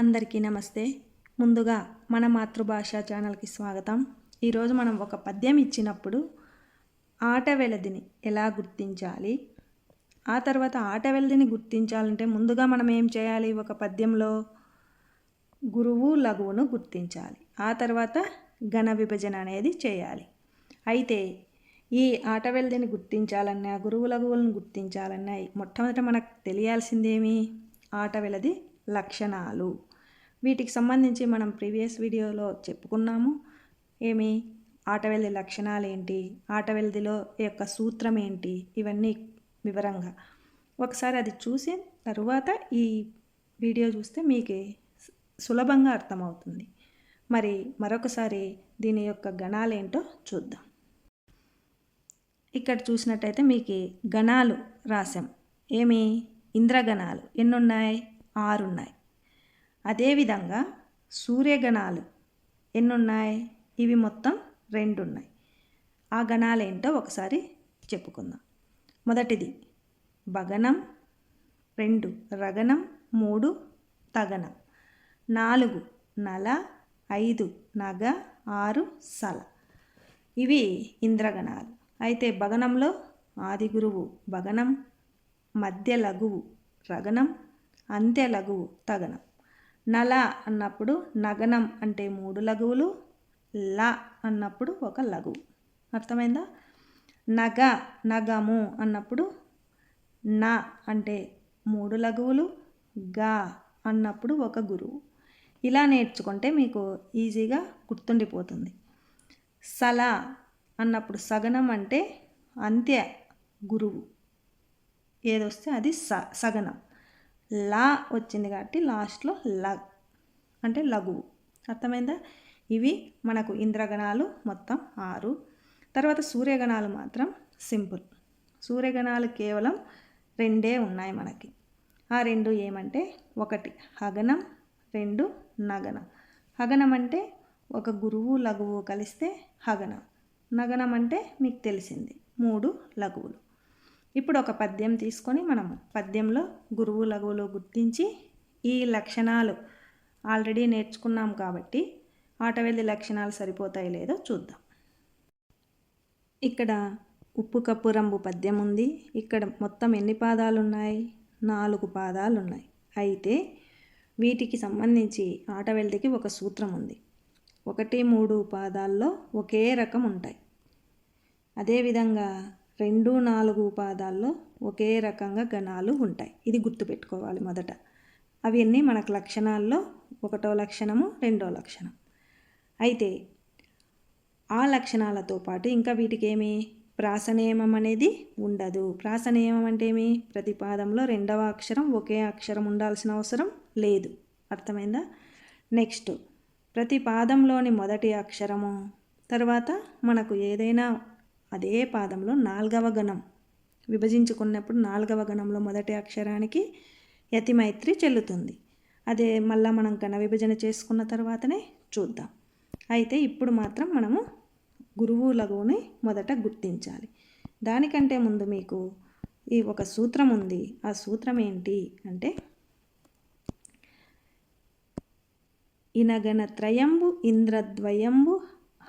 అందరికీ నమస్తే. ముందుగా మన మాతృభాష ఛానల్కి స్వాగతం. ఈరోజు మనం ఒక పద్యం ఇచ్చినప్పుడు ఆట వెలదిని ఎలా గుర్తించాలి? ఆ తర్వాత ఆట వెలదిని గుర్తించాలంటే ముందుగా మనం ఏం చేయాలి? ఒక పద్యంలో గురువు లఘువును గుర్తించాలి. ఆ తర్వాత ఘన విభజన అనేది చేయాలి. అయితే ఈ ఆటవెలదిని గుర్తించాలన్నా గురువు లఘువులను గుర్తించాలన్నా మొట్టమొదట మనకు తెలియాల్సిందేమి? ఆట వెలది లక్షణాలు. వీటికి సంబంధించి మనం ప్రీవియస్ వీడియోలో చెప్పుకున్నాము. ఏమి? ఆటవెల్ది లక్షణాలు ఏంటి ఆటవెల్దిలో యొక్క సూత్రం ఏంటి ఇవన్నీ వివరంగా. ఒకసారి అది చూసి తరువాత ఈ వీడియో చూస్తే మీకు సులభంగా అర్థమవుతుంది. మరి మరొకసారి దీని యొక్క గణాలేంటో చూద్దాం. ఇక్కడ చూసినట్టయితే మీకు గణాలు రాసాం ఏమి? ఇంద్రగణాలు. ఎన్నున్నాయి? ఆరున్నాయి. అదేవిధంగా సూర్యగణాలు ఎన్నున్నాయి? ఇవి మొత్తం రెండు ఉన్నాయి ఆ గణాలు ఏంటో ఒకసారి చెప్పుకుందాం. మొదటిది భగనం. రెండు రగనం. మూడు తగనం. నాలుగు నల ఐదు నగ. ఆరు సల ఇవి ఇంద్రగణాలు. అయితే భగనంలో ఆది గురువు భగనం మధ్య లఘువు రగనం అంత్య లఘువు తగనం. నల అన్నప్పుడు నగనం అంటే మూడు లఘువులు ల అన్నప్పుడు ఒక లఘువు. అర్థమైందా? నగ నగము అన్నప్పుడు న అంటే మూడు లఘువులు గా అన్నప్పుడు ఒక గురువు. ఇలా నేర్చుకుంటే మీకు ఈజీగా గుర్తుండిపోతుంది. సల అన్నప్పుడు సగనం అంటే అంత్య గురువు. ఏదొస్తే అది స సగనం. లా వచ్చింది కాబట్టి లాస్ట్లో లగ్ అంటే లఘువు. అర్థమైందా? ఇవి మనకు ఇంద్రగణాలు మొత్తం ఆరు. తర్వాత సూర్యగణాలు మాత్రం సింపుల్. సూర్యగణాలు కేవలం రెండే ఉన్నాయి మనకి. ఆ రెండు ఏమంటే ఒకటి హగనం రెండు నగనం. హగనం అంటే ఒక గురువు లఘువు కలిస్తే హగనం. నగనం అంటే మీకు తెలిసింది మూడు లఘువులు. ఇప్పుడు ఒక పద్యం తీసుకొని మనము పద్యంలో గురువు లఘువులు గుర్తించి ఈ లక్షణాలు ఆల్రెడీ నేర్చుకున్నాం కాబట్టి ఆటవెల్లి లక్షణాలు సరిపోతాయి లేదో చూద్దాం. ఇక్కడ ఉప్పు కప్పు రంబు పద్యం ఉంది. ఇక్కడ మొత్తం ఎన్ని పాదాలు ఉన్నాయి నాలుగు పాదాలు ఉన్నాయి అయితే వీటికి సంబంధించి ఆటవెల్దికి ఒక సూత్రం ఉంది. ఒకటి మూడు పాదాల్లో ఒకే రకం ఉంటాయి. అదేవిధంగా రెండు నాలుగు పాదాల్లో ఒకే రకంగా గణాలు ఉంటాయి. ఇది గుర్తుపెట్టుకోవాలి మొదట. అవన్నీ మనకు లక్షణాల్లో ఒకటో లక్షణము రెండో లక్షణం. అయితే ఆ లక్షణాలతో పాటు ఇంకా వీటికి ఏమి? ప్రాసనియమం అనేది ఉండదు. ప్రాసనియమం అంటే ఏమి? ప్రతి పాదంలో రెండవ అక్షరం ఒకే అక్షరం ఉండాల్సిన అవసరం లేదు. అర్థమైందా? నెక్స్ట్ ప్రతి పాదంలోని మొదటి అక్షరము. తర్వాత మనకు ఏదైనా అదే పాదంలో నాలుగవ గణం. విభజించుకున్నప్పుడు నాలుగవ గణంలో మొదటి అక్షరానికి యతిమైత్రి చెల్లుతుంది. అదే మళ్ళీ మనం గణ విభజన చేసుకున్న తర్వాతనే చూద్దాం. అయితే ఇప్పుడు మాత్రం మనము గురువు లఘువుని మొదట గుర్తించాలి. దానికంటే ముందు మీకు ఈ ఒక సూత్రం ఉంది. ఆ సూత్రం ఏంటి అంటే ఇనగణ త్రయంబు ఇంద్రద్వయంబు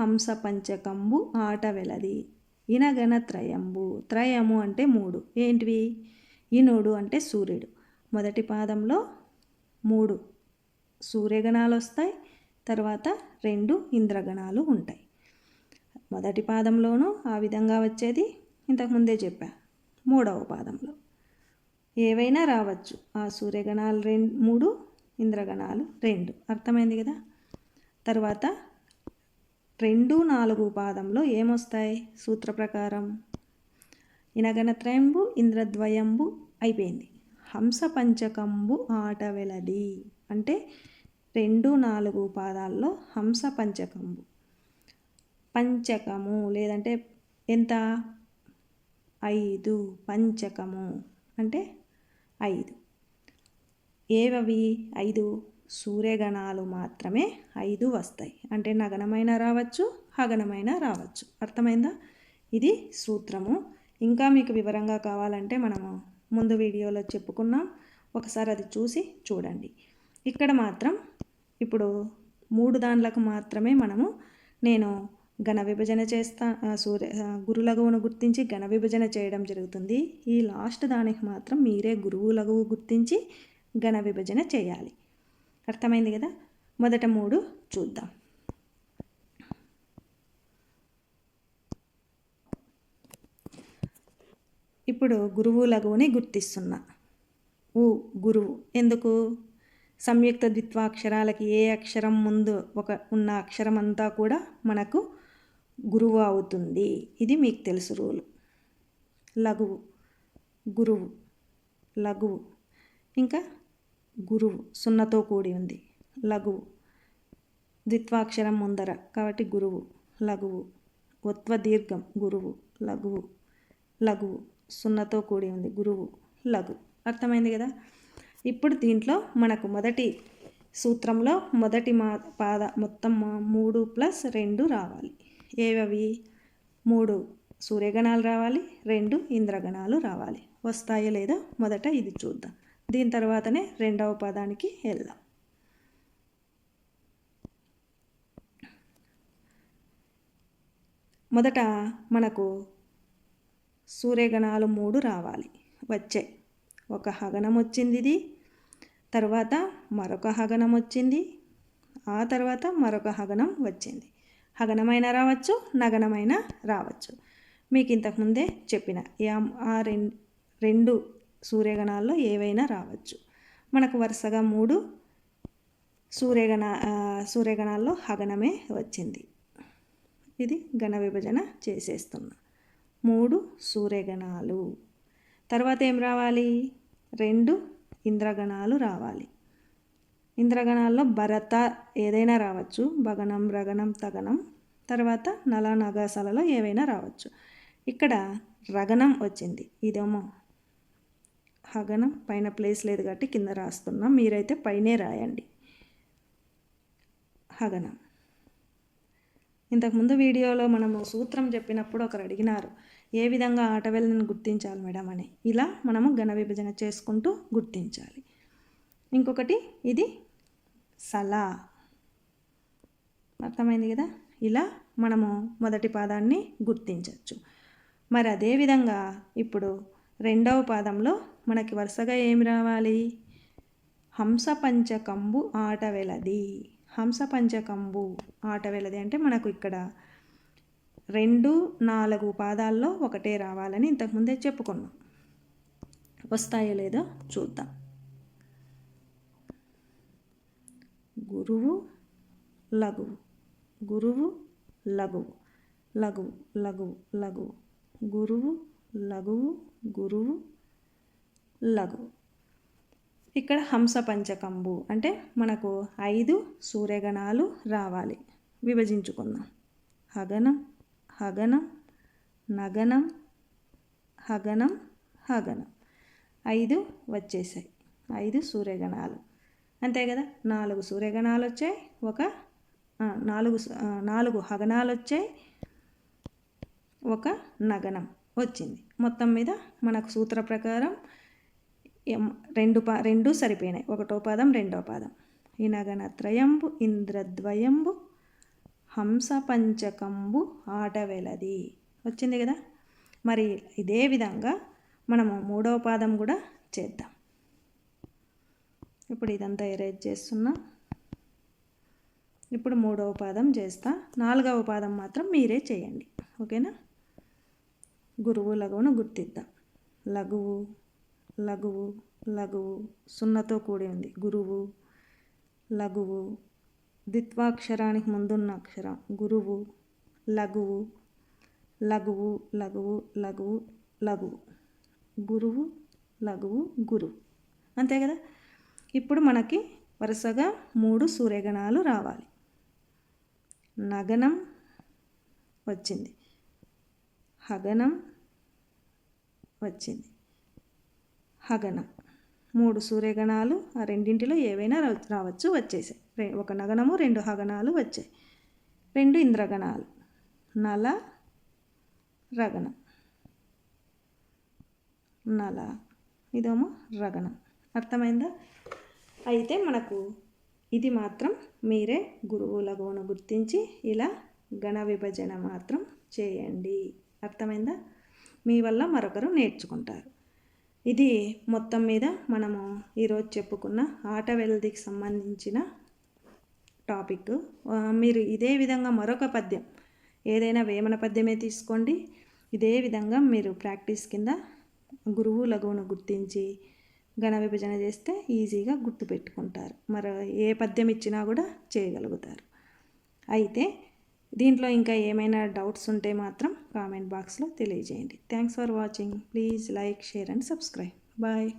హంస పంచకంబు ఆట వెలది. ఇనగణ త్రయంబు. త్రయము అంటే మూడు. ఏంటివి? ఇనుడు అంటే సూర్యుడు. మొదటి పాదంలో మూడు సూర్యగణాలు వస్తాయి. తర్వాత రెండు ఇంద్రగణాలు ఉంటాయి. మొదటి పాదంలోనూ ఆ విధంగా వచ్చేది. ఇంతకుముందే చెప్పా. మూడవ పాదంలో. ఏవైనా రావచ్చు. ఆ సూర్యగణాలు రెండు మూడు ఇంద్రగణాలు రెండు. అర్థమైంది కదా? తర్వాత రెండు నాలుగు పాదంలో ఏమొస్తాయి? సూత్ర ప్రకారం ఇనగనత్రయంబు ఇంద్రద్వయంబు అయిపోయింది. హంస పంచకంబు ఆట వెలది. అంటే రెండు నాలుగు పాదాల్లో హంస పంచకంబు పంచకము లేదంటే ఎంత? ఐదు. పంచకము. అంటే ఐదు. ఏవవి? ఐదు. సూర్యగణాలు మాత్రమే ఐదు వస్తాయి. అంటే నగనమైన రావచ్చు హగనమైన రావచ్చు. అర్థమైందా? ఇది సూత్రము. ఇంకా మీకు వివరంగా కావాలంటే మనము ముందు వీడియోలో చెప్పుకున్నాం. ఒకసారి అది చూసి చూడండి. ఇక్కడ మాత్రం ఇప్పుడు మూడు దాండ్లకు మాత్రమే మనము నేను ఘన విభజన చేస్తా సూర్య ఆ, గురు లఘువును గుర్తించి ఘన విభజన చేయడం జరుగుతుంది. ఈ లాస్ట్ దానికి మాత్రం మీరే గురువు లఘువు గుర్తించి ఘన విభజన చేయాలి. అర్థమైంది కదా? మొదట మూడు చూద్దాం. ఇప్పుడు గురువు లఘువుని గుర్తిస్తున్నా. ఊ గురువు. ఎందుకు? సంయుక్త ద్విత్వాక్షరాలకి ఏ అక్షరం ముందు ఒక ఉన్న అక్షరం అంతా కూడా మనకు గురువు అవుతుంది. ఇది మీకు తెలుసు రూలు. లఘువు. గురువు. లఘువు. ఇంకా గురువు సున్నతో కూడి ఉంది. లఘువు. ద్విత్వాక్షరం ముందర. కాబట్టి గురువు లఘువు. ఉత్వ దీర్ఘం గురువు లఘువు. లఘువు. సున్నతో కూడి ఉంది. గురువు లఘు. అర్థమైంది కదా? ఇప్పుడు దీంట్లో మనకు మొదటి సూత్రంలో మొదటి మా పాద మొత్తం మూడు ప్లస్ రెండు రావాలి. ఏవవి? మూడు సూర్యగణాలు రావాలి రెండు ఇంద్రగణాలు రావాలి. వస్తాయో లేదో మొదట ఇది చూద్దాం. దీని తర్వాతనే రెండవ పదానికి వెళ్దాం. మొదట మనకు సూర్యగణాలు మూడు రావాలి. వచ్చాయి ఒక హగనం వచ్చింది ఇది తర్వాత మరొక హగనం వచ్చింది ఆ తర్వాత మరొక హగనం వచ్చింది. హగనమైన రావచ్చు నగనమైన రావచ్చు. మీకు ఇంతకుముందే చెప్పిన యా- ఆ రెండు సూర్యగణాల్లో ఏవైనా రావచ్చు. మనకు వరుసగా మూడు సూర్యగణ సూర్యగణాల్లో హగనమే వచ్చింది. ఇది గణ విభజన చేసేస్తున్నా మూడు సూర్యగణాలు. తర్వాత ఏం రావాలి? రెండు ఇంద్రగణాలు రావాలి. ఇంద్రగణాల్లో భరత ఏదైనా రావచ్చు. భగనం రగనం తగనం. తర్వాత నల నగాసాలలో ఏవైనా రావచ్చు. ఇక్కడ రగనం వచ్చింది. ఇదేమో హగనం పైన ప్లేస్ లేదు కాబట్టి కింద రాస్తున్నాం. మీరైతే పైనే రాయండి. హగనం. ఇంతకుముందు వీడియోలో మనము సూత్రం చెప్పినప్పుడు ఒకరు అడిగినారు ఏ విధంగా ఆటవేళ్ళని గుర్తించాలి మేడం అని. ఇలా మనము ఘన విభజన చేసుకుంటూ గుర్తించాలి. ఇంకొకటి ఇది సలా. అర్థమైంది కదా? ఇలా మనము మొదటి పాదాన్ని గుర్తించవచ్చు మరి అదేవిధంగా ఇప్పుడు రెండవ పాదంలో మనకి వరుసగా ఏమి రావాలి? హంస పంచకంబు ఆట వెలది. హంస పంచకంబు ఆట వెలది అంటే మనకు ఇక్కడ రెండు నాలుగు పాదాల్లో ఒకటే రావాలని ఇంతకుముందే చెప్పుకున్నాం. వస్తాయో లేదో చూద్దాం. గురువు లఘువు. గురువు లఘువు. లఘువు లఘువు లఘువు. గురువు లఘువు. గురువు లఘు. ఇక్కడ హంస పంచకంబు అంటే మనకు ఐదు సూర్యగణాలు రావాలి. విభజించుకుందాం. హగనం హగనం నగనం హగనం హగనం. ఐదు వచ్చేసాయి. ఐదు సూర్యగణాలు. అంతే కదా? నాలుగు సూర్యగణాలు వచ్చాయి. ఒక నాలుగు నాలుగు హగనాలు వచ్చాయి. ఒక నగనం వచ్చింది. మొత్తం మీద మనకు సూత్ర ప్రకారం రెండు పా రెండు సరిపోయినాయి. ఒకటో పాదం రెండో పాదం. ఇనగన త్రయంబు ఇంద్రద్వయంబు హంస పంచకంబు ఆటవెలది. వచ్చింది కదా? మరి ఇదే విధంగా మనము మూడవ పాదం కూడా చేద్దాం. ఇప్పుడు ఇదంతా ఎరేజ్ చేస్తున్నా. ఇప్పుడు మూడవ పాదం చేస్తా. నాలుగవ పాదం మాత్రం మీరే చేయండి. ఓకేనా? గురువు లఘువును గుర్తిద్దాం. లఘువు. లఘువు లఘువు సున్నతో కూడి ఉంది. గురువు లఘువు ద్విత్వాక్షరానికి ముందున్న అక్షరం. గురువు లఘువు లఘువు లఘువు లఘువు లఘువు. గురువు లఘువు గురువు అంతే కదా? ఇప్పుడు మనకి వరుసగా మూడు సూర్యగణాలు రావాలి. నగనం వచ్చింది. హగనం వచ్చింది. హగనం. మూడు సూర్యగణాలు ఆ రెండింటిలో ఏవైనా రావచ్చు వచ్చేసాయి. ఒక నగనము రెండు హగనాలు వచ్చాయి. రెండు ఇంద్రగణాలు. నల రగనం నల ఇదేమో రగనం అర్థమైందా? అయితే మనకు ఇది మాత్రం మీరే గురువులగోను గుర్తించి ఇలా గణ విభజన మాత్రం చేయండి. అర్థమైందా? మీ వల్ల మరొకరు నేర్చుకుంటారు. ఇది మొత్తం మీద మనము ఈరోజు చెప్పుకున్న ఆట వెల్దికి సంబంధించిన టాపిక్. మీరు ఇదే విధంగా మరొక పద్యం ఏదైనా వేమన పద్యమే తీసుకోండి. ఇదే విధంగా మీరు ప్రాక్టీస్ కింద గురువు లఘువును గుర్తించి ఘన విభజన చేస్తే ఈజీగా గుర్తుపెట్టుకుంటారు. మరి ఏ పద్యం ఇచ్చినా కూడా చేయగలుగుతారు. అయితే దీంట్లో ఇంకా ఏమైనా డౌట్స్ ఉంటే మాత్రం కామెంట్ బాక్స్లో తెలియజేయండి. Thanks for watching please like share and subscribe bye